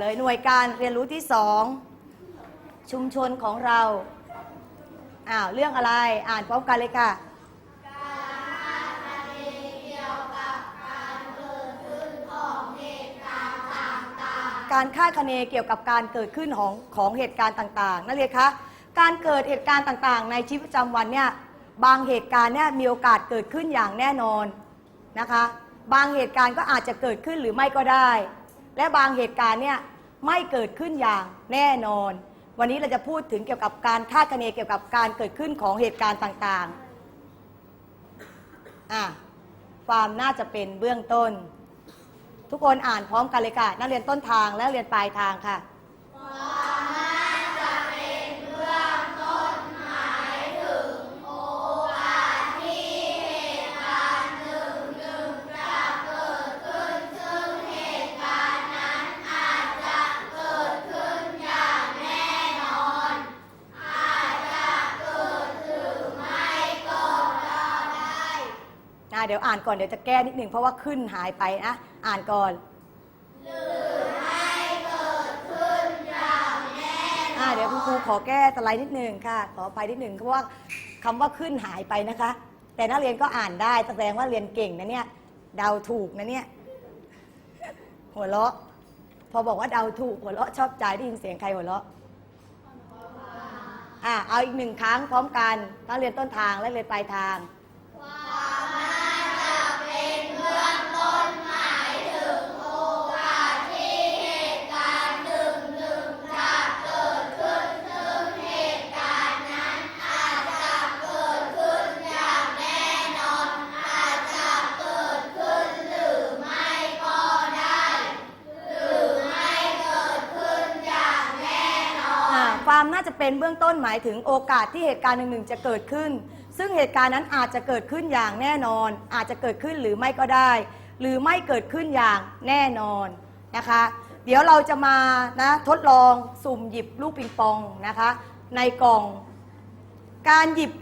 เลยหน่วยการเรียนรู้ที่สองชุมชนของเราอ้าวเรื่องอะไรอ่านพร้อมกันเลยค่ะการคาดคะเนเกี่ยวกับการเกิดขึ้นของของเหตุการณ์ต่างๆนักเรียคะการเกิดเหตุการณ์ต่างๆ ในชีวิตประจำวันเนี่ยบางเหตุการณ์เนี่ยมีโอกาสเกิดขึ้นอย่างแน่นอนนะคะ บางเหตุการณ์ก็อาจจะเกิดขึ้นหรือไม่ก็ได้ และบางเหตุการณ์เนี่ยไม่เกิดขึ้นอย่างแน่นอน วันนี้เราจะพูดถึงเกี่ยวกับการคาดคะเนเกี่ยวกับการเกิดขึ้นของเหตุการณ์ต่างๆอะความน่าจะเป็นเบื้องต้น ทุกคนอ่านพร้อมกันเลยค่ะ นักเรียนต้นทางและเรียนปลายทางค่ะ ดี๋ยวอ่านก่อนเดี๋ยวจะแก้นิดหนึ่งเพราะว่าขึ้นหายไปนะ อ่านก่อนอ่าเดี๋ยวคุณครูขอแก้สไลด์นิดหนึ่งค่ะ ขออภัยนิดหนึ่งเพราะว่าคำว่าขึ้นหายไปนะคะ แต่นักเรียนก็อ่านได้แสดงว่าเรียนเก่งนะเนี่ยเดาถูกนะเนี่ยหัวเราะ พอบอกว่าเดาถูกหัวเราะชอบใจได้ยินเสียงใครหัวเราะอ่าเอาอีกหนึ่งครั้งพร้อมกันนักเรียนต้นทางและเรียนปลายทาง จะเป็นเบื้องต้นหมายถึงโอกาสที่เหตุการณ์หนึ่งๆจะเกิดขึ้น ซึ่งเหตุการณ์นั้นอาจจะเกิดขึ้นอย่างแน่นอน อาจจะเกิดขึ้นหรือไม่ก็ได้ หรือไม่เกิดขึ้นอย่างแน่นอนนะคะ เดี๋ยวเราจะมานะทดลองสุ่มหยิบลูกปิงปองนะคะ ในกล่อง การหยิบ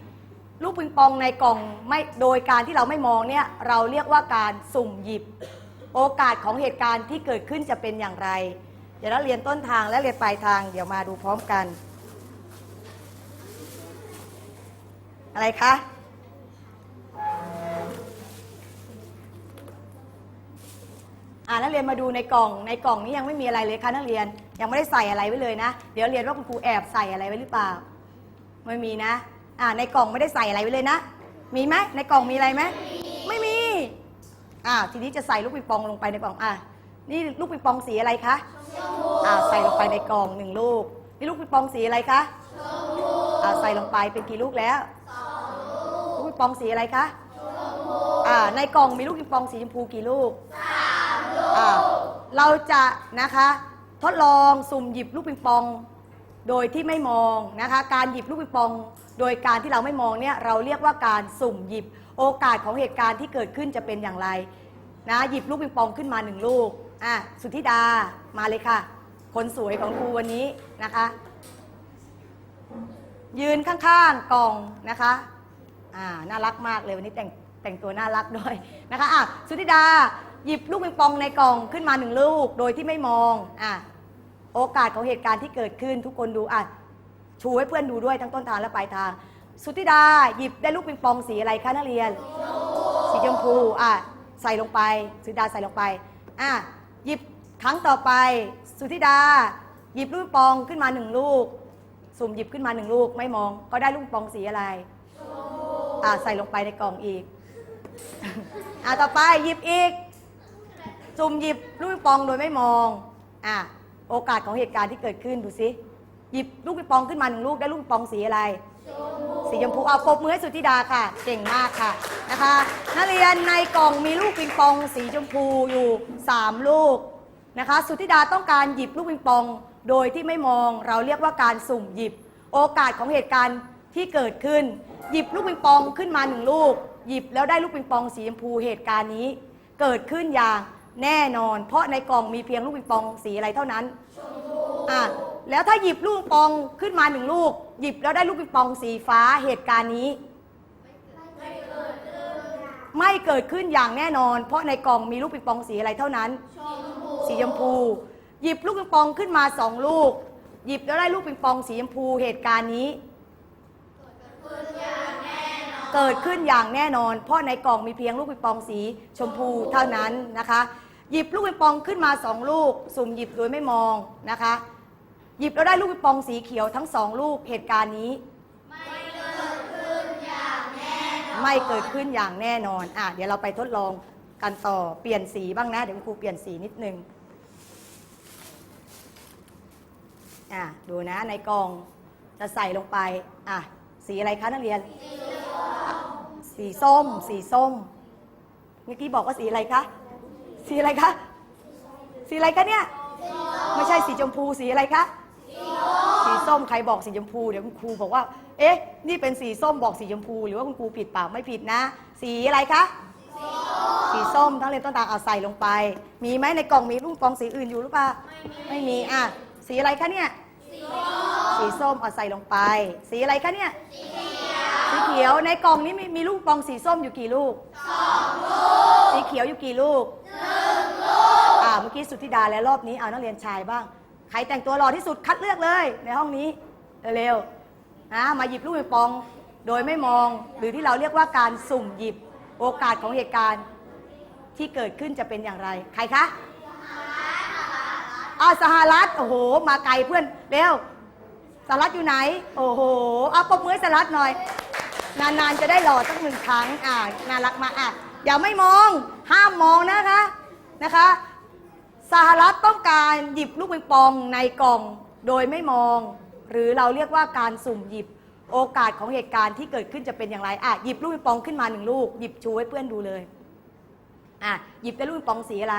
ลูกปิงปองในกล่องไม่โดยการที่เราไม่มองเนี่ยเราเรียกว่าการสุ่มหยิบ โอกาสของเหตุการณ์ที่เกิดขึ้นจะเป็นอย่างไร เดี๋ยวเราเรียนต้นทางและเรียนปลายทางเดี๋ยวมาดูพร้อมกัน อะไรคะอ่านักเรียนมาดูในกล่องในกล่องนี้ยังไม่มีอะไรเลยค่ะนักเรียนยังไม่ได้ใส่อะไรไว้เลยนะ เดี๋ยวเรียนว่าคุณครูแอบใส่อะไรไว้หรือเปล่า ไม่มีนะ อ่าในกล่องไม่ได้ใส่อะไรไว้เลยนะ มีไหมในกล่องมีอะไรไหมไม่มีอ่าทีนี้จะใส่ลูกปิงปองลงไปในกล่องอะนี่ลูกปิงปองสีอะไรคะอ่าใส่ลงไปในกล่องหนึ่งลูก นี่ลูกปิงปองสีอะไรคะอ่าใส่ลงไปเป็นกี่ลูกแล้ว ปองสีอะไรคะอ่าในกล่องมีลูกปิงปองสีชมพูกี่ลูกอ่าเราจะนะคะ ทดลองสุ่มหยิบลูกปิงปอง โดยที่ไม่มองนะคะ การหยิบลูกปิงปอง โดยการที่เราไม่มองเนี่ยเราเรียกว่าการสุ่มหยิบโอกาสของเหตุการณ์ที่เกิดขึ้นจะเป็นอย่างไรนะหยิบลูกปิงปองขึ้นมาหนึ่งลูกอะสุธิดามาเลยค่ะ คนสวยของครูวันนี้นะคะ ยืนข้างๆกล่องนะคะ อ่าน่ารักมากเลยวันนี้แต่งแต่งตัวน่ารักด้วยนะคะอะสุธิดาหยิบลูกปิงปองในกล่องขึ้นมาหนึ่งลูก โดยที่ไม่มองอะโอกาสของเหตุการณ์ที่เกิดขึ้นทุกคนดูอะชูให้เพื่อนดูด้วยทั้งต้นทางและปลายทาง สุธิดาหยิบได้ลูกปิงปองสีอะไรคะนักเรียน สีชมพูอะใส่ลงไป สุธิดาใส่ลงไปอะหยิบครั้งต่อไป สุธิดา หยิบลูกปองขึ้นมาหนึ่งลูก สุ่มหยิบขึ้นมาหนึ่งลูก ไม่มอง ก็ได้ลูกปองสีอะไร อะใส่ลงไปในกล่องอีก อะต่อไปหยิบอีกสุ่มหยิบลูกปิงปองโดยไม่มอง อะโอกาสของเหตุการณ์ที่เกิดขึ้นดูสิหยิบลูกปิงปองขึ้นมาหนึ่งลูกได้ลูกปิงปองสีอะไรสีชมพูเอาปรบมือให้สุธิดาค่ะ เก่งมากค่ะนะคะนักเรียนในกล่องมีลูกปิงปอง สีชมพูอยู่ 3 ลูกนะคะ สุธิดาต้องการหยิบลูกปิงปอง โดยที่ไม่มอง เราเรียกว่าการสุ่มหยิบ โอกาสของเหตุการณ์ที่เกิดขึ้น หยิบลูกปิงปองขึ้นมาหนึ่งลูก หยิบแล้วได้ลูกปิงปองสีชมพูเหตุการณ์นี้ เกิดขึ้นอย่างแน่นอน เพราะในกล่องมีเพียงลูกปิงปองสีอะไรเท่านั้นอะแล้วถ้าหยิบลูกปิงปองขึ้นมาหนึ่งลูก หยิบแล้วได้ลูกปิงปองสีฟ้าเหตุการณ์นี้ ไม่เกิดขึ้นอย่างแน่นอน เพราะในกล่องมีลูกปิงปองสีอะไรเท่านั้น สีชมพู หยิบลูกปิงปองขึ้นมาสองลูก หยิบแล้วได้ลูกปิงปองสีชมพูเหตุการณ์นี้ เกิดขึ้นอย่างแน่นอน เพราะในกล่องมีเพียงลูกปิงปองสีชมพูเท่านั้นนะคะ หยิบลูกปิงปองขึ้นมาสองลูก สุ่มหยิบโดยไม่มองนะคะ หยิบแล้วได้ลูกปิงปองสีเขียวทั้งสองลูกเหตุการณ์นี้ ไม่เกิดขึ้นอย่างแน่นอนอะเดี๋ยวเราไปทดลองกันต่อเปลี่ยนสีบ้างนะเดี๋ยวคุณครูเปลี่ยนสีนิดนึงอะดูนะในกล่องจะใส่ลงไปอะสีอะไรคะนักเรียน สีส้ม สีส้มเมื่อกี้บอกว่าสีอะไรคะ สีอะไรคะ สีอะไรคะเนี่ย ไม่ใช่สีชมพู สีอะไรคะ สีส้ม ใครบอกสีชมพู เดี๋ยวคุณครูบอกว่า เอ๊ะ นี่เป็นสีส้มบอกสีชมพู หรือว่าคุณครูผิดเปล่า ไม่ผิดนะ สีอะไรคะ สีส้มทั้งเรียนต้นตาลเอาใส่ลงไป มีไหมในกล่องมีลูกปองสีอื่นอยู่หรือเปล่า ไม่มี อะ สีอะไรคะเนี่ย สีส้มเอาใส่ลงไป สีอะไรคะเนี่ย สี เขียวในกล่องนี้มีมีลูกปองสีส้มอยู่กี่ลูกสองลูก สีเขียวอยู่กี่ลูกหนึ่งลูก อ่าเมื่อกี้สุทธิดาแล้วรอบนี้เอานักเรียนชายบ้าง ใครแต่งตัวหล่อที่สุดคัดเลือกเลย ในห้องนี้เร็วๆนะมาหยิบลูกปิงปองโดยไม่มองหรือที่เราเรียกว่าการสุ่มหยิบโอกาสของเหตุการณ์ที่เกิดขึ้นจะเป็นอย่างไร ใครคะอ้าวสหรัฐโอ้โห มาไกลเพื่อนเร็วสหรัฐอยู่ไหน โอ้โหเอาปรบมือให้สหรัฐหน่อย นานๆจะได้หล่อสักหนึ่งครั้งอ่าน่ารักมากอะอย่าไม่มองห้ามมองนะคะนะคะสหรัฐต้องการหยิบลูกปิงปองในกล่องโดยไม่มอง หรือเราเรียกว่าการสุ่มหยิบโอกาสของเหตุการณ์ที่เกิดขึ้นจะเป็นอย่างไรอะหยิบลูกปิงปองขึ้นมาหนึ่งลูกหยิบชูให้เพื่อนดูเลยอะหยิบได้ลูกปิงปองสีอะไร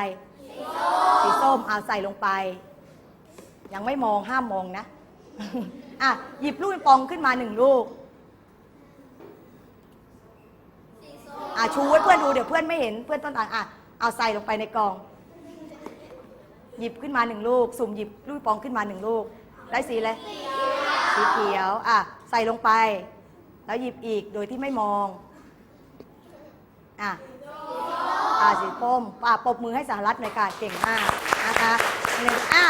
สีส้มเอาใส่ลงไป ยังไม่มองห้ามมองนะอะหยิบลูกปิงปองขึ้นมาหนึ่งลูก อะชูให้เพื่อนดูเดี๋ยวเพื่อนไม่เห็นเพื่อนต้นต่างอะเอาใส่ลงไปในกล่อง หยิบขึ้นมาหนึ่งลูก สุ่มหยิบลูกปองขึ้นมาหนึ่งลูก ได้สีอะไรสีเขียวอะใส่ลงไป แล้วหยิบอีกโดยที่ไม่มองอะอ่าสีส้มอ่าปรบมือให้สหรัฐหน่อยค่ะเก่งมากนะคะหนึ่งอะ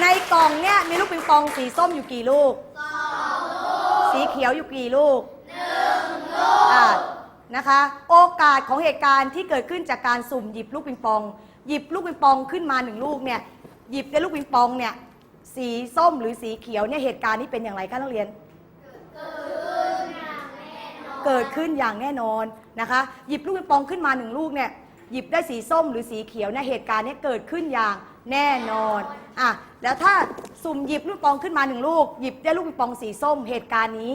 ในกล่องเนี่ยมีลูกปิงปองสีส้มอยู่กี่ลูกสองลูก สีเขียวอยู่กี่ลูกหนึ่งลูกอ่า นะคะ โอกาสของเหตุการณ์ที่เกิดขึ้นจากการสุ่มหยิบลูกปิงปอง หยิบลูกปิงปองขึ้นมาหนึ่งลูกเนี่ยหยิบได้ลูกปิงปองเนี่ยสีส้มหรือสีเขียวเนี่ยเหตุการณ์นี้เป็นอย่างไรคะนักเรียน เกิดขึ้นอย่างแน่นอนนะคะ หยิบลูกปิงปองขึ้นมาหนึ่งลูกเนี่ยหยิบได้สีส้มหรือสีเขียวเนี่ยเหตุการณ์เนี้เกิดขึ้นอย่างแน่นอนอะแล้วถ้าสุ่มหยิบลูกปิงปองขึ้นมาหนึ่งลูก หยิบได้ลูกปิงปองสีส้มเหตุการณ์นี้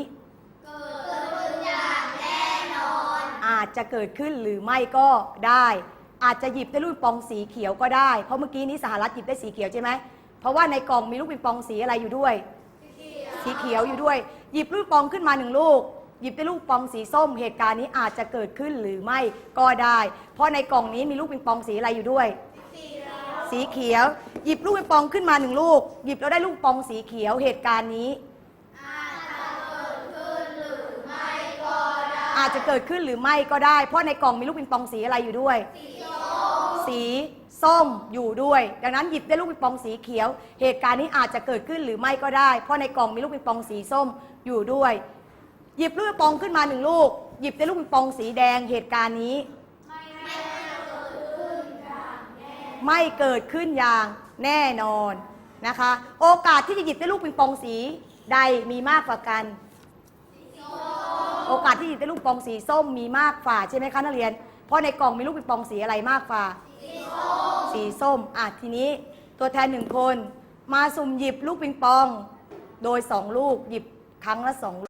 อาจจะเกิดขึ้นหรือไม่ก็ได้ อาจจะหยิบได้ลูกปองสีเขียวก็ได้ เพราะเมื่อกี้นี้สหรัฐหยิบได้สีเขียวใช่ไหมเพราะว่าในกล่องมีลูกปิงปองสีอะไรอยู่ด้วย สีเขียวอยู่ด้วย หยิบลูกปองขึ้นมาหนึ่งลูก หยิบได้ลูกปองสีส้ม เหตุการณ์นี้อาจจะเกิดขึ้นหรือไม่ก็ได้ เพราะในกล่องนี้มีลูกปิงปองสีอะไรอยู่ด้วย สีเขียว หยิบลูกปิงปองขึ้นมาหนึ่งลูก หยิบแล้วได้ลูกปองสีเขียว เหตุการณ์นี้ อาจจะเกิดขึ้นหรือไม่ก็ได้ เพราะในกล่องมีลูกปิงปองสีอะไรอยู่ด้วย สีส้มอยู่ด้วย ดังนั้นหยิบได้ลูกปิงปองสีเขียว เหตุการณ์นี้อาจจะเกิดขึ้นหรือไม่ก็ได้ เพราะในกล่องมีลูกปิงปองสีส้มอยู่ด้วย หยิบลูกปิงปองขึ้นมาหนึ่งลูก หยิบได้ลูกปิงปองสีแดง เหตุการณ์นี้ ไม่เกิดขึ้นอย่างแน่นอนนะคะ โอกาสที่จะหยิบได้ลูกปิงปองสีใดมีมากกว่ากัน โอกาสที่หยิบได้ลูกปองสีส้มมีมากฝ่าใช่ไหมคะนักเรียน เพราะในกล่องมีลูกปิงปองสีอะไรมากฝ่า สีส้มอะทีนี้ตัวแทนหนึ่งคน มาสุ่มหยิบลูกปิงปอง โดยสองลูกหยิบครั้งละสองลูก